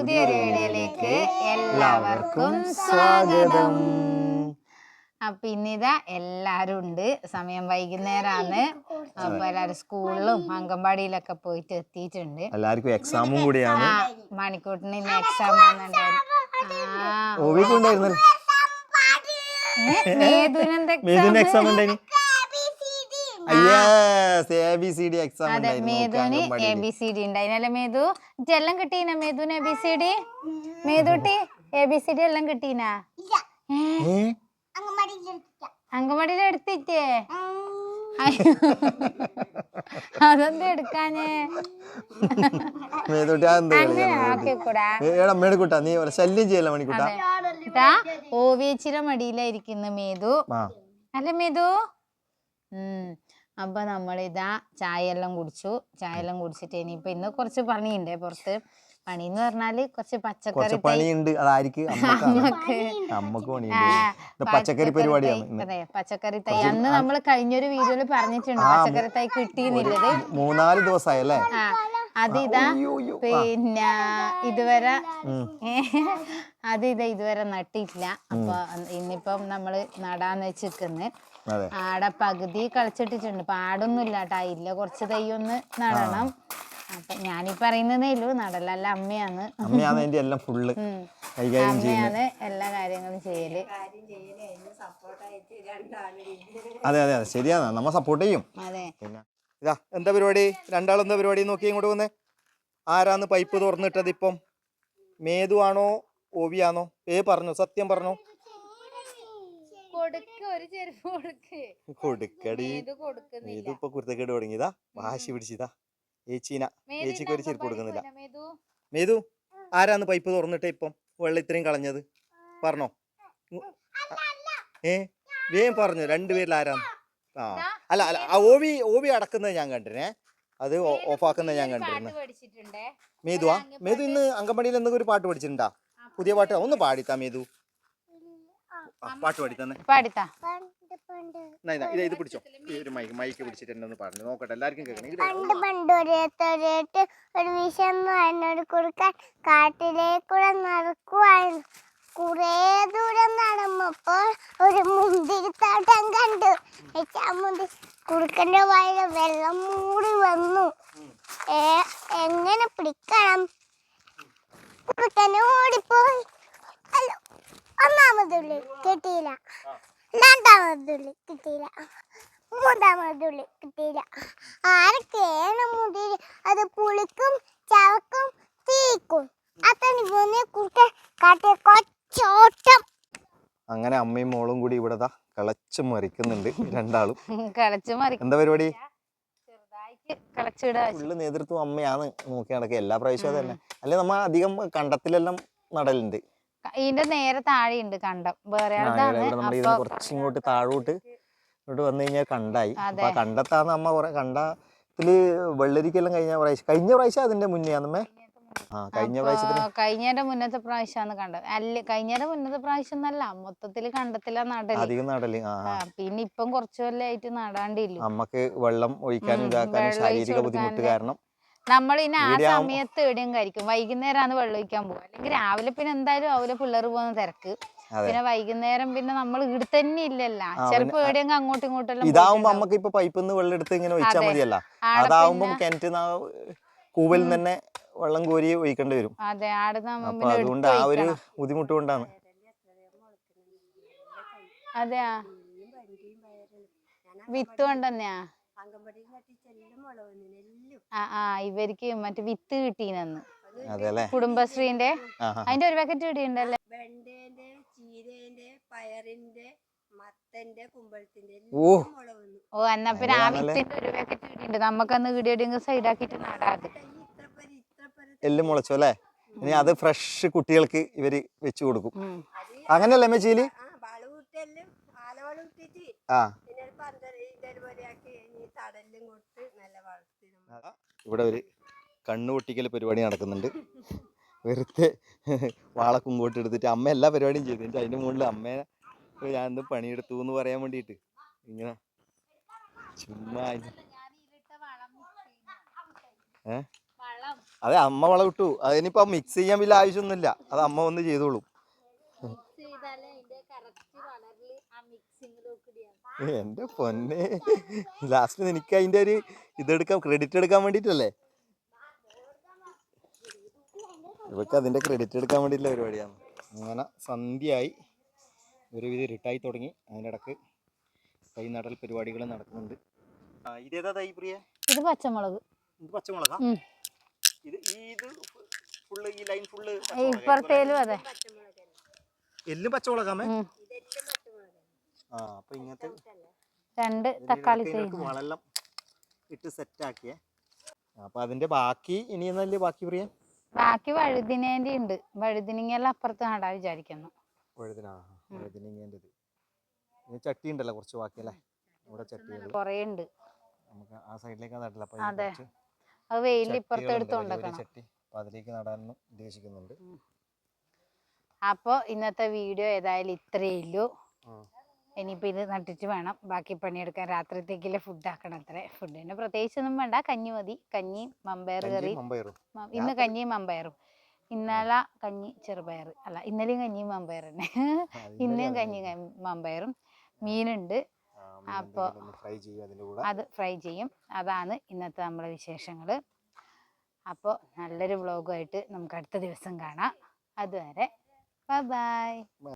പുതിയൊരു വീഡിയോയിലേക്ക് എല്ലാവർക്കും സ്വാഗതം. അപ്പൊ ഇന്നിതാ എല്ലാരും ഉണ്ട്. സമയം വൈകുന്നേരമാണ് അപ്പൊ എല്ലാരും സ്കൂളിലും അംഗൻവാടിയിലൊക്കെ പോയിട്ട് എത്തിയിട്ടുണ്ട്. എല്ലാവർക്കും എക്സാമും കൂടിയാണ്. മണിക്കൂട്ടിന് ഇന്ന് എക്സാം ആ. ഓവിക്ക് ഉണ്ടായിരുന്നല്ലോ മേതുനെന്താ എക്സാം ഉണ്ടായിനി അതെ എ ബി സി ഡി ഉണ്ടായിനല്ലേ കിട്ടീന? എ ബി സി ഡി മേധുട്ടി എ ബി സി ഡി എല്ലാം കിട്ടീന? അങ്കമാടിയിൽ എടുത്തിട്ടേ. അതെന്താ ഏടാ മേടിക്കൂട്ടാ നീ ശല്യം ചെയ്യല്ല മണിക്കൂട്ടാ? ഇതാ ഓവിയച്ചിയുടെ മടിയിലായിരിക്കുന്നു മേതു. അല്ല മേതു? ഉം. അപ്പൊ നമ്മളിതാ ചായ എല്ലാം കുടിച്ചു. ചായ എല്ലാം കുടിച്ചിട്ട് ഇനിയിപ്പോൾ ഇന്ന് കുറച്ച് പണിയുണ്ട്. പുറത്ത് പണി എന്ന് പറഞ്ഞാൽ കുറച്ച് പച്ചക്കറി പണിയുണ്ട്. അതായിരിക്കും ഇത് പച്ചക്കറി പരിപാടിയാണ് അതെ പച്ചക്കറി തൈ. അന്ന് നമ്മൾ കഴിഞ്ഞൊരു വീഡിയോയിൽ പറഞ്ഞിട്ടുണ്ട്. പച്ചക്കറി തൈ കിട്ടിയെന്നുള്ളത് മൂന്നാൽ ദിവസമായി അല്ലേ അതിതാ ഇതാ. പിന്നെ ഇതുവരെ. അത് ഇത് ഇതുവരെ നട്ടിട്ടില്ല. അപ്പൊ ഇന്നിപ്പം നമ്മൾ നടാന്ന് വെച്ചിരിക്കുന്നു. അതെ. ആടെ പകുതി കളിച്ചിട്ടിട്ടുണ്ട്. പാടൊന്നും ഇല്ല കേട്ടാ ഇല്ല കുറച്ച് തയ്യൊന്ന് ഒന്ന് നടണം. അപ്പൊ ഞാനീ പറയുന്നതേ ഉള്ളൂ. നടലല്ല അമ്മയാണ്. അമ്മയാണ് എന്റെ എല്ലാം ഫുള്ള് കൈകാര്യം അമ്മയാണ് എല്ലാ കാര്യങ്ങളും ചെയ്യൽ. അതെ അതെ അതെ. ശരിയാണ്. നമ്മ സപ്പോർട്ട് ചെയ്യും. അതെ. ഇതാ എന്താ പരിപാടി? രണ്ടാളെന്താ പരിപാടി നോക്കി ഇങ്ങോട്ട് വന്നേ? ആരാന്ന് പൈപ്പ് തുറന്നിട്ടത് ഇപ്പം മേതു ഓവിയാണോ ഏ പറഞ്ഞോ? സത്യം പറഞ്ഞോ? കൊടുക്കടി. കുരുത്തക്കേട് തുടങ്ങിയതാ? വാശി പിടിച്ചതാ? ഏച്ചീന ഏച്ചിക്ക് ഒരു ചെരുപ്പ് കൊടുക്കുന്നില്ല. മേതു. ആരാന്ന് പൈപ്പ് തുറന്നിട്ട് ഇപ്പം? വെള്ളം ഇത്രയും കളഞ്ഞത്. പറഞ്ഞോ. ഏ? വേം പറഞ്ഞു രണ്ടുപേരിൽ ആരാന്ന്? ആ. അല്ല അല്ല ആ ഓവി ഓവി അടക്കുന്നത് ഞാൻ കണ്ടിരുന്നേ. അത് ഓഫാക്കുന്നത് ഞാൻ കണ്ടിരുന്നു. മേതുവാ? മേതു ഇന്ന് അങ്കമ്പടിയിൽ എന്തെങ്കിലും ഒരു പാട്ട് പഠിച്ചിട്ടുണ്ടാ? പുതിയ പാട്ട് ഒന്ന് പാടിത്താ മേതു. പാട്ട് പാടി തന്നെ പാടിത്താ ഇത് ഇത് പിടിച്ചോ. ഈ ഒരു മൈക്ക് മൈക്ക് പിടിച്ചിട്ട് എന്നെ പറഞ്ഞു. നോക്കട്ടെ എല്ലാവർക്കും കേൾക്കണം. പണ്ട് പണ്ട് ഒരു വിശന്ന് എന്നോട് കൊടുക്കാൻ കാട്ടിലേക്കൂടെ നടക്കുവായിരുന്നു കുറേ ദൂരം നടന്നപ്പോൾ ഒരു മുന്തിരിത്തോട്ടം കണ്ടു. മുന്തി കുറുക്കന്റെ വായിൽ വെള്ളം മൂടി വന്നു. ഏ എങ്ങനെ പിടിക്കണം? കുറുക്കന് ഓടിപ്പോയി. അല്ല ഒന്നാമതുള്ളി കിട്ടിയില്ല. രണ്ടാമതുള്ളി കിട്ടിയില്ല. മൂന്നാമതുള്ളി കിട്ടിയില്ല. ആരൊക്കെയാണ് മുതിരി അത് പുളിക്കും ചവക്കും തീക്കും? അത്തനി പോന്നെ കുറുക്കൻ കാട്ടിയ കൊച്ചോട്ടം. അങ്ങനെ അമ്മയും മോളും കൂടി ഇവിടെ കളച്ചു കളച്ച് മറിക്കുന്നുണ്ട്. രണ്ടാളും. കളച്ചു മറിക്കും. എന്താ പരിപാടി? ഫുള്ള് നേതൃത്വം അമ്മയാണ് നോക്കി നടക്കുക എല്ലാ പ്രാവശ്യവും തന്നെ. അല്ലെ നമ്മ അധികം കണ്ടത്തിലെല്ലാം നടലുണ്ട്. ഇതിന്റെ നേരെ താഴെയുണ്ട് കണ്ടം. വേറെ കുറച്ചിങ്ങോട്ട് താഴോട്ട് ഇങ്ങോട്ട് വന്നു കഴിഞ്ഞാൽ കണ്ടായി. അപ്പൊ കണ്ടത്താന്ന് അമ്മ കുറെ കണ്ടത്തിൽ വെള്ളരിക്കെല്ലാം കഴിഞ്ഞ പ്രാവശ്യം കഴിഞ്ഞ പ്രാവശ്യം അതിന്റെ മുന്നേ അമ്മേ കഴിഞ്ഞ കഴിഞ്ഞേന്റെ മുന്നത്തെ പ്രാവശ്യമാണ് കണ്ടത്. അല്ല കഴിഞ്ഞേന്റെ മുന്നത്തെ പ്രാവശ്യം എന്നല്ല മൊത്തത്തിൽ കണ്ടത്തില്ല നടൽ. അധികം നടൽ. പിന്നെ ഇപ്പം കുറച്ചു കൊല്ലായിട്ട് നടാണ്ടില്ല. നമ്മക്ക് വെള്ളം ഒഴിക്കാനും ഇതാക്കാനും ശാരീരിക ബുദ്ധിമുട്ട് കാരണം നമ്മൾ ഇനി ആ സമയത്ത് എവിടെയും കഴിക്കും. വൈകുന്നേരമാണ് വെള്ളം ഒഴിക്കാൻ പോകുക അല്ലെങ്കിൽ രാവിലെ പിന്നെ എന്തായാലും അവർ പിള്ളേർ പോകുന്ന തിരക്ക്. പിന്നെ വൈകുന്നേരം പിന്നെ നമ്മൾ ഇവിടെ തന്നെ ഇല്ലല്ല. ചിലപ്പോ എവിടെയെങ്കിലും അങ്ങോട്ടും ഇങ്ങോട്ടും ഇതാവുമ്പോ നമുക്ക് ഇപ്പൊ പൈപ്പിൽ നിന്ന് വെള്ളം എടുത്ത് ഇങ്ങനെ ഒഴിച്ചാൽ. മതിയല്ല. അതാവുമ്പോ കിണറ്റിൽ കൂവലിൽ തന്നെ വെള്ളം കോരി ഒഴിക്കേണ്ടി വരും. അതെ അപ്പൊ അതുകൊണ്ട് ആ ഒരു. ബുദ്ധിമുട്ട് കൊണ്ടാണ് അതെയാ? വിത്ത് കൊണ്ടുതന്നെയാ ആ ആ ഇവർക്ക് മറ്റേ വിത്ത് കിട്ടീനന്ന്. കുടുംബശ്രീന്റെ. അതിന്റെ ഒരു പാക്കറ്റ് കിട്ടിയിട്ടുണ്ടല്ലേ? വെണ്ടേന്റെ ചീരേന്റെ പയറിന്റെ മത്തന്റെ കുമ്പളത്തിന്റെ ഓ. എന്നാ പിന്നെ ആ വിത്തിന്റെ ഒരു പാക്കറ്റ് കിട്ടിയിട്ടുണ്ട്. നമുക്കന്ന് വീഡിയോ സൈഡാക്കിട്ട് നടാതെ. എല്ലും മുളച്ചു അല്ലേ? ഇനി അത് ഫ്രഷ് കുട്ടികൾക്ക് ഇവർ വെച്ചു കൊടുക്കും. അങ്ങനെയല്ല മെച്ചീൽ ആ ഇവിടെ ഒരു കണ്ണു പൊട്ടിക്കൽ പരിപാടി നടക്കുന്നുണ്ട്. വെറുതെ വാളക്കും ഇങ്ങോട്ട് എടുത്തിട്ട് അമ്മ എല്ലാ പരിപാടിയും ചെയ്തു. എന്നിട്ട് അതിന്റെ മുകളിൽ അമ്മേനെ ഞാൻ എന്ത് പണിയെടുത്തു എന്ന് പറയാൻ വേണ്ടിട്ട് ഇങ്ങനെ ചുമ്മാ ഏഹ് വളം അതെ അമ്മ വളം ഇട്ടു അതിനിപ്പോ മിക്സ് ചെയ്യാൻ വലിയ ആവശ്യമൊന്നുമില്ല. അത് അമ്മ വന്ന് ചെയ്തോളും. എന്റെ പൊന്നെ. ലാസ്റ്റ് നിനക്ക് അതിന്റെ ഒരു ഇതെടുക്കാൻ ക്രെഡിറ്റ് എടുക്കാൻ വേണ്ടിട്ടല്ലേ? ഇവക്ക് അതിന്റെ ക്രെഡിറ്റ് എടുക്കാൻ വേണ്ടിയിട്ടുള്ള പരിപാടിയാണ്. അങ്ങനെ സന്ധ്യയായി. ഒരുവിധം ഇരുട്ടായി തുടങ്ങി. അതിനിടക്ക് കൈ നടൽ പരിപാടികൾ നടക്കുന്നുണ്ട്. ഇതേതാ തൈ പ്രിയ? ഇത് പച്ചമുളക്. ഇത് പച്ചമുളകാ. ഇത് ഈ ഇത് ഫുള്ള് ഈ ലൈൻ ഫുള്ള് ഇപ്പുറത്തേലും അതെ. എല്ലും പച്ചമുളകാമേ ഉം. ആ അപ്പൊ ഇങ്ങനത്തെ രണ്ട് തക്കാളി വളെല്ലാം ഇട്ട് സെറ്റ് ആക്കിയേ അപ്പൊ അതിന്റെ ബാക്കി ഇനി എന്നല്ലേ ബാക്കി പ്രിയ? ബാക്കി വഴുതിനേന്റെ ഉണ്ട് വഴുതിനിങ്ങെല്ലാം അപ്പുറത്ത് നടാ വിചാരിക്കുന്നു. വഴുതിനാ ഇനി ചട്ടി ഉണ്ടല്ലോ കുറച്ച് ബാക്കി അല്ലേ ഇവിടെ ചട്ടികൾ കൊറേ ഉണ്ട് നമുക്ക് ആ സൈഡിലേക്ക് നടില്ല. അപ്പൊ അതെ. വെയിലിൽ ഇപ്പുറത്ത് ചട്ടികളുണ്ട്, എടുത്ത് വലിയ വലിയ കൊണ്ടുവെക്കണം. അപ്പൊ അതിലേക്ക് നടാനും ഉദ്ദേശിക്കുന്നുണ്ട്. അപ്പോൾ ഇന്നത്തെ വീഡിയോ ഏതായാലും ഇത്രയേ ഉള്ളൂ. ഇനിയിപ്പോൾ ഇത് നട്ടിട്ട് വേണം. ബാക്കി പണിയെടുക്കാൻ രാത്രിത്തേക്കില്ല ഫുഡ് ആക്കണം അത്രേ. ഫുഡിന് പ്രത്യേകിച്ചൊന്നും വേണ്ട. കഞ്ഞി മതി. കഞ്ഞി മമ്പയർ കറി. ഇന്ന് കഞ്ഞിയും മമ്പയറും. ഇന്നലെ കഞ്ഞി ചെറുപയർ. അല്ല ഇന്നലെയും കഞ്ഞി മമ്പയർ തന്നെ. ഇന്നും കഞ്ഞി മമ്പയറും. മീനുണ്ട്. അപ്പൊ- ഫ്രൈ ചെയ്യും അതിന്റെ കൂടെ. അത് ഫ്രൈ ചെയ്യും. അതാണ് ഇന്നത്തെ നമ്മുടെ വിശേഷങ്ങൾ അപ്പോൾ നല്ലൊരു വ്ളോഗുമായിട്ട് നമുക്ക് അടുത്ത ദിവസം കാണാം. അതുവരെ ബൈ